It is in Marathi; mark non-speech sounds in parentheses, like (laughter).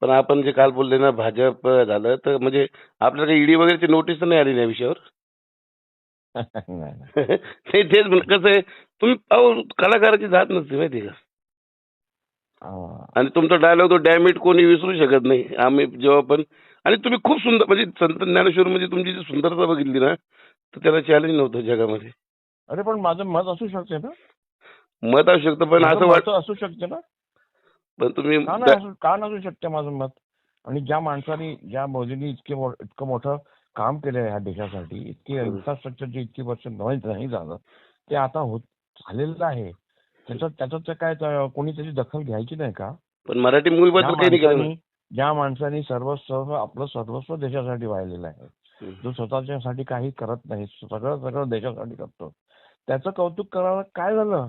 पण आपण जे काल बोलले ना भाजप झालं तर म्हणजे आपल्याला ईडी वगैरेची नोटीस तर नाही आली ना या विषयावर? (laughs) नाही, (laughs) तेच कसं आहे तुम्ही अहो कलाकाराची जात नसते माहिती का. आणि तुमचा डायलॉग तो डॅमिट कोणी विसरू शकत नाही आम्ही जेव्हा पण आणि तुम्ही खूप सुंदर म्हणजे संत ज्ञानेश्वर मध्ये तुमची जी सुंदरता बघितली ना तर त्याला चॅलेंज नव्हतं जगामध्ये. अरे पण माझं मत असू शकते ना? मत असू शकतं पण असं मत वाट असू शकते ना? पण तुम्ही का नाही असू का नसू शकते माझं मत? आणि ज्या माणसाने ज्या मोदींनी इतके इतकं मोठं काम केलं ह्या देशासाठी इतकी. इन्फ्रास्ट्रक्चरची इतकी वर्ष नाही नाही झालं ते आता होत झालेलं आहे. त्याच्यात त्याच्यात काय कोणी त्याची दखल घ्यायची नाही का? पण मराठी मूवी ज्या. माणसाने माणसाने सर्वस्व आपलं सर्वस्व देशासाठी वाहिलेलं आहे. जो स्वतःच्यासाठी काही करत नाही सगळं सगळं देशासाठी करतो. त्याचं कौतुक करायला काय झालं?